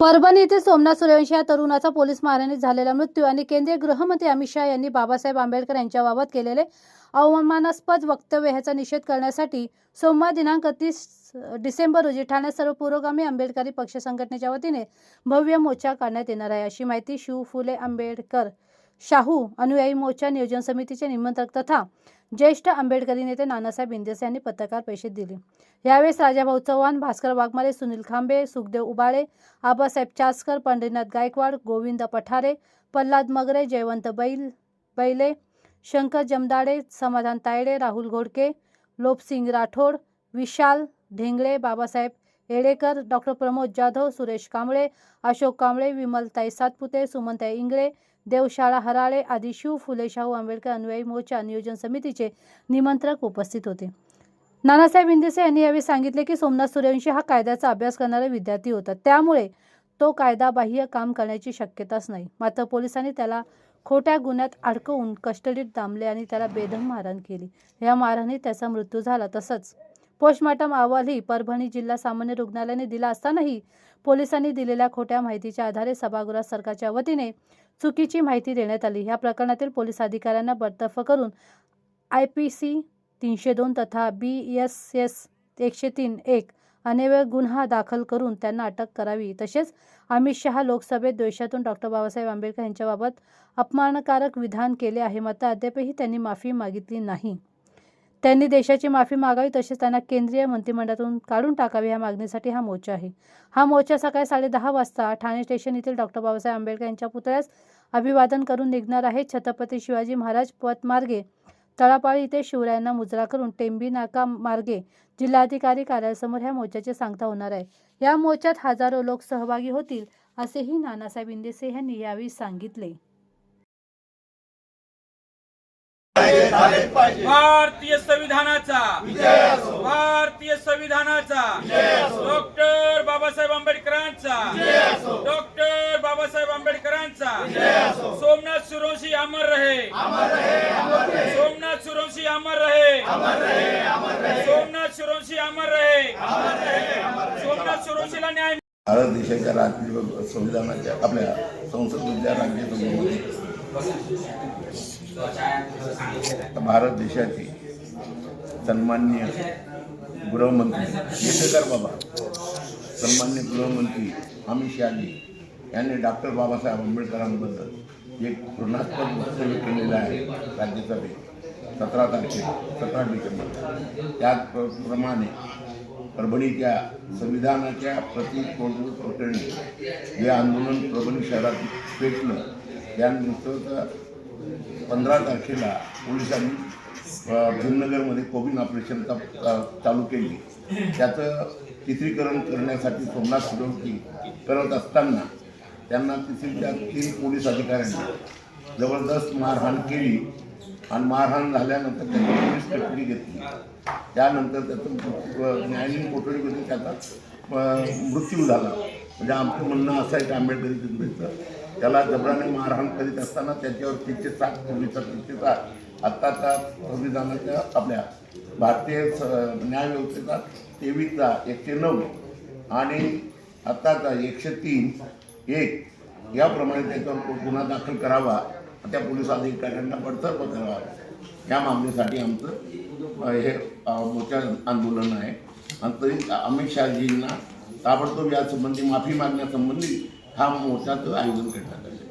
परभणी येथे सोमनाथ सूर्यवंशी या तरुणाचा पोलीस मारहाणीत झालेला मृत्यू आणि केंद्रीय गृहमंत्री अमित शहा यांनी बाबासाहेब आंबेडकर यांच्याबाबत केलेले अवमानास्पद वक्तव्य ह्याचा निषेध करण्यासाठी सोमवार दिनांक तीस डिसेंबर रोजी ठाण्यात सर्व पुरोगामी आंबेडकरी पक्ष संघटनेच्या वतीने भव्य मोर्चा काढण्यात येणार आहे. अशी माहिती शिव फुले आंबेडकर शाहू अनुयायी मोर्चा नियोजन समितीचे निमंत्रक तथा ज्येष्ठ आंबेडकरी नेते नानासाहेब इंदेसे यांनी पत्रकार परिषद दिली. यावेळेस राजाभाऊ चव्हाण भास्कर वाघमारे सुनील खांबे सुखदेव उबाळे आबासाहेब चासकर पंढरीनाथ गायकवाड गोविंद पठारे प्रल्हाद मगरे जयवंत बैल बैले शंकर जमदाडे समाधान तायडे राहुल घोडके लोपसिंग राठोड विशाल ढेंगळे बाबासाहेब येडेकर डॉक्टर प्रमोद जाधव सुरेश कांबळे अशोक कांबळे विमलताई सातपुते सुमनताई इंगळे देवशाळा हराळे आदी शिव फुले शाहू आंबेडकर अनुयायी मोर्चा नियोजन समितीचे निमंत्रक उपस्थित होते. नानासाहेब इंदिसे यांनी यावेळी सांगितले की सोमनाथ सूर्यवंशी हा कायद्याचा अभ्यास करणारा विद्यार्थी होता. त्यामुळे तो कायदाबाह्य काम करण्याची शक्यताच नाही. मात्र पोलिसांनी त्याला खोट्या गुन्ह्यात अडकवून कस्टडीत दामले आणि त्याला बेदम मारहाण केली. या मारहाणीत त्याचा मृत्यू झाला तसंच पोस्टमॉर्टम अहवालही परभणी जिल्हा सामान्य रुग्णालयाने दिला असतानाही पोलिसांनी दिलेल्या खोट्या माहितीच्या आधारे सभागृहात सरकारच्या वतीने चुकीची माहिती देण्यात आली. या प्रकरणातील पोलीस अधिकाऱ्यांना बडतर्फ करून आय पी सी तीनशे दोन तथा बी एस एस एकशे तीन एक अनेवय गुन्हा दाखल करून त्यांना अटक करावी. तसेच अमित शहा लोकसभेत द्वेषातून डॉक्टर बाबासाहेब आंबेडकर यांच्याबाबत अपमानकारक विधान केले आहे. मात्र अद्यापही त्यांनी माफी मागितली नाही. त्यांनी देशाची माफी मागावी तसेच त्यांना केंद्रीय मंत्रिमंडळातून काढून टाकावे या मागणीसाठी हा मोर्चा आहे. हा मोर्चा सकाळी साडेदहा वाजता ठाणे स्टेशन येथील डॉक्टर बाबासाहेब आंबेडकर यांच्या पुतळ्यास अभिवादन करून निघणार आहे. छत्रपती शिवाजी महाराज पथमार्गे तळापाळी इथे शिवरायांना मुजरा करून टेंबी नाका मार्गे जिल्हाधिकारी कार्यालयासमोर ह्या मोर्चाचे सांगता होणार आहे. या मोर्चात हजारो लोक सहभागी होतील असेही नानासाहेब इंदेसे यांनी यावेळी सांगितले. भारतीय संविधानाचा. भारतीय संविधानाचा. डॉक्टर बाबासाहेब आंबेडकरांचा. डॉक्टर बाबासाहेब आंबेडकरांचा. सोमनाथ सुरोशी अमर रहे. सोमनाथ सुरोशी अमर रहे. सोमनाथ सुरोशी अमर रहे. सोमनाथ सुरोशीला न्याय भारत देशाच्या राज्य संविधानाच्या आपल्या संसदेच्या राज्यसभेमध्ये भारत देशाचे सन्मान्य गृहमंत्री येतेकर बाबा सन्मान्य गृहमंत्री अमित शहाजी यांनी डॉक्टर बाबासाहेब आंबेडकरांबद्दल एक ऋणास्पद वक्तव्य केलेलं आहे राज्यसभेत सतरा तारखेला सतरा डिसेंबर त्याचप्रमाणे परभणीच्या संविधानाच्या प्रति प्रकरणी हे आंदोलन परभणी शहरात पेटलं त्यानंतर पंधरा तारखेला पोलिसांनी भीमनगरमध्ये कोविन ऑपरेशन चा- चालू केली. त्याचं चित्रीकरण करण्यासाठी सोमनाथ सुरवती करत असताना त्यांना तिथल्या तीन पोलीस अधिकाऱ्यांनी जबरदस्त मारहाण केली आणि मारहाण झाल्यानंतर त्यांनी पोलीस कस्टडी घेतली. त्यानंतर त्याचं मृत्यू- न्यायालयीन कोठडीमध्ये त्याचा मृत्यू झाला. म्हणजे आमचं म्हणणं असं आहे की आंबेडकरी जनतेचं त्याला जबराने मारहाण करीत असताना त्याच्यावर तीनशे सात पूर्वीचा तीनशे सात आत्ताचा संविधानाच्या आपल्या भारतीय स न्यायव्यवस्थेचा तेवीसचा एकशे नऊ आणि आत्ताचा एकशे तीन एक याप्रमाणे त्याच्यावर गुन्हा दाखल करावा. त्या पोलीस अधिकाऱ्यांना बडतर्फ करावा. या मागणीसाठी आमचं हे मोठ्या आंदोलन आहे. आणि तरी अमित शहाजींना ताबडतोब यासंबंधी माफी मागण्यासंबंधी हा मोठा तो आयोजन करण्यात आलं